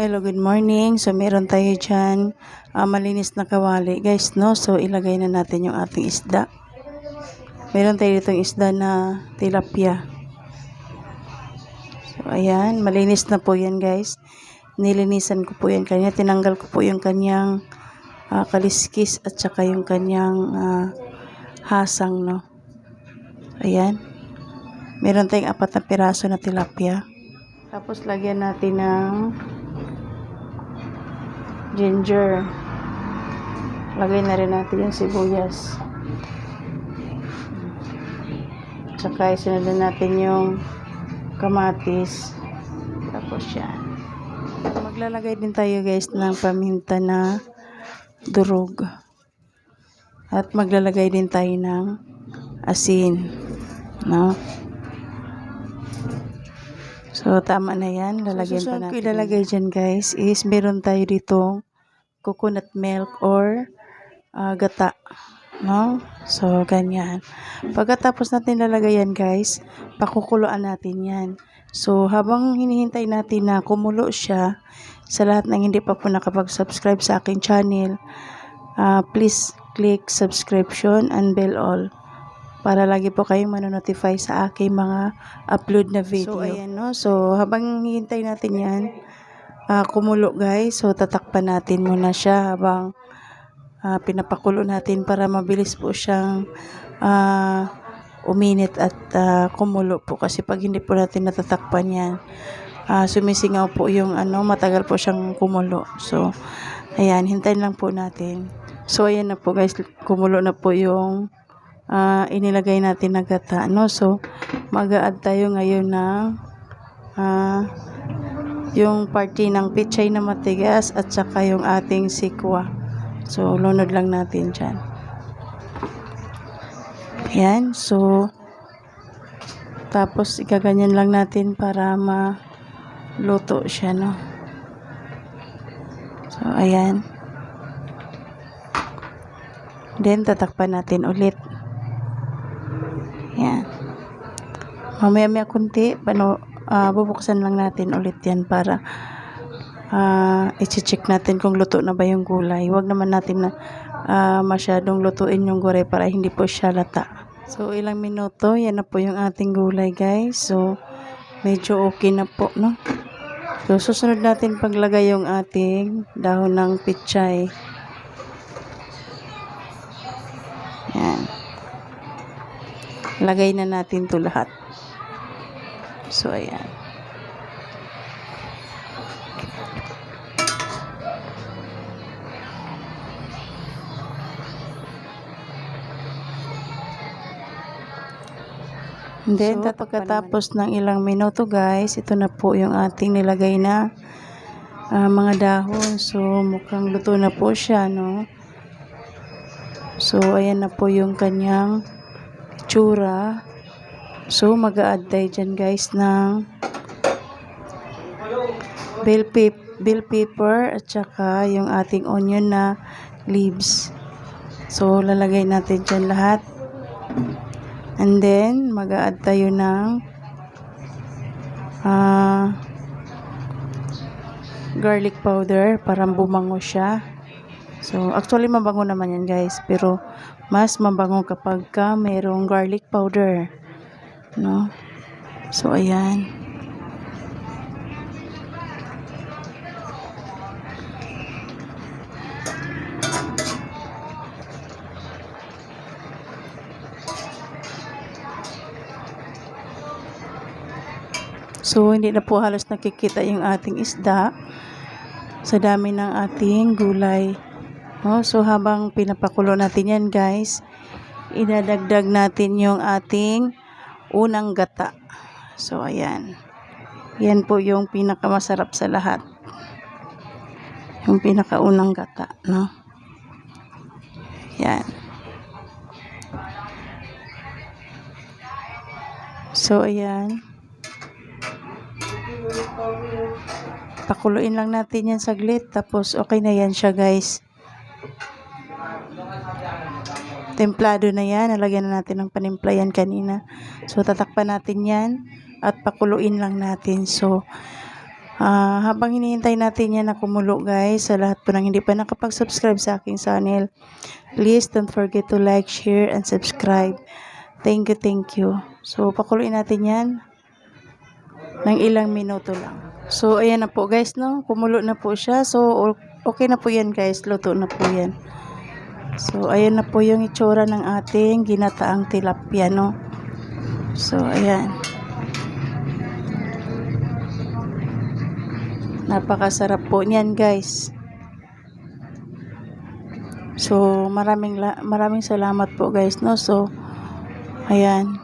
Hello, good morning. So, meron tayo dyan ah, malinis na kawali. Guys, no? So, ilagay na natin yung ating isda. Meron tayo dito isda na tilapia. So, ayan. Malinis na po yan, guys. Nilinisan ko po yan kanya. Tinanggal ko po yung kanyang ah, kaliskis at saka yung kanyang ah, hasang, no? Ayan. Meron tayong apat na piraso na tilapia. Tapos, lagyan natin ng ginger. Lagay na rin natin yung sibuyas. Tsaka isunod na natin yung kamatis. Tapos yan. Maglalagay din tayo guys ng paminta na durog. At maglalagay din tayo ng asin. No? So, tama na yan. Lalagyan pa natin. So, ilalagay dyan guys is meron tayo dito coconut milk or ah, gata. No? So, ganyan. Pagkatapos natin lalagay yan guys, pakukuluan natin yan. So, habang hinihintay natin na kumulo siya, sa lahat ng hindi pa po nakapag-subscribe sa aking channel, ah, please click subscription and bell all para lagi po kayong manonotify sa aking mga upload na video. So, ayan no. So, habang hihintay natin yan, ah, kumulo guys. So, tatakpan natin muna siya habang ah, pinapakulo natin para mabilis po siyang ah, uminit at ah, kumulo po. Kasi pag hindi po natin natatakpan yan, ah, sumisingaw po yung ano, matagal po siyang kumulo. So, ayan, hintayin lang po natin. So, ayan na po guys, kumulo na po yung ah, inilagay natin na gata. No? So, mag-a-add tayo ngayon ng ah, yung party ng pichay na matigas at saka yung ating sikwa. So, lunod lang natin dyan. Yan. So, tapos igaganyan lang natin para maluto siya, no? So, ayan. Then, tatakpan natin ulit. Yan. Mamaya-maya kunti, pano, ah, bubuksan lang natin ulit yan para ah, i-check natin kung luto na ba yung gulay. Huwag naman natin na ah, masyadong lutuin yung gulay para hindi po siya lata. So, ilang minuto, yan na po yung ating gulay guys. So, medyo okay na po, no? So, susunod natin paglagay yung ating dahon ng pichay. Yan. Lagay na natin to lahat. So, ayan. And then, So, pagkatapos ng ilang minuto guys, ito na po yung ating nilagay na ah, mga dahon. So, mukhang luto na po siya, no? So, ayan na po yung kanyang itsura. So, mag-a-add tayo dyan guys ng bell, pep- bell pepper at saka yung ating onion na leaves. So, lalagay natin dyan lahat. And then, mag-a-add tayo ng ah, garlic powder para bumango siya. So, actually, mabango naman yan, guys. Pero, mas mabango kapag ka mayroong garlic powder. No? So, ayan. So, hindi na po halos nakikita yung ating isda sa dami ng ating gulay. No? So, habang pinapakulo natin yan, guys, idadagdag natin yung ating unang gata. So, ayan. Yan po yung pinakamasarap sa lahat. Yung pinakaunang gata, no? Yan. So, ayan. Pakuluin lang natin yan saglit. Tapos, okay na yan siya, guys. Templado na yan. Nalagyan na natin ng panimpla yan kanina. So, tatakpan natin yan. At pakuluin lang natin. So, Ah, habang hinihintay natin yan na kumulo guys, sa lahat po ng hindi pa nakapag-subscribe sa aking channel, please don't forget to like, share, and subscribe. Thank you, thank you. So, pakuluin natin yan ng ilang minuto lang. So, ayan na po guys, no? Kumulo na po siya. So, okay na po yan guys. Luto na po yan. So, ayan na po yung itsura ng ating ginataang tilapia, no? So, ayan. Napakasarap po niyan, guys. So, maraming maraming salamat po, guys, no? So, ayan.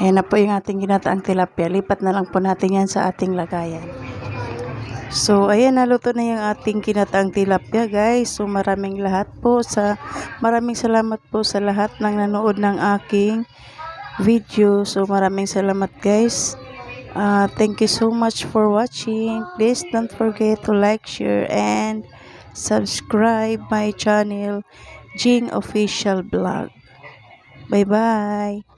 Ayan na po yung ating ginataang tilapia. Lipat na lang po natin yan sa ating lagayan. So, ayan, naluto na yung ating kinataang tilapia, guys. So, maraming lahat po sa, maraming salamat po sa lahat ng nanood ng aking video. So, maraming salamat, guys. Uh, thank you so much for watching. Please don't forget to like, share, and subscribe my channel, Jing Official Vlog. Bye-bye.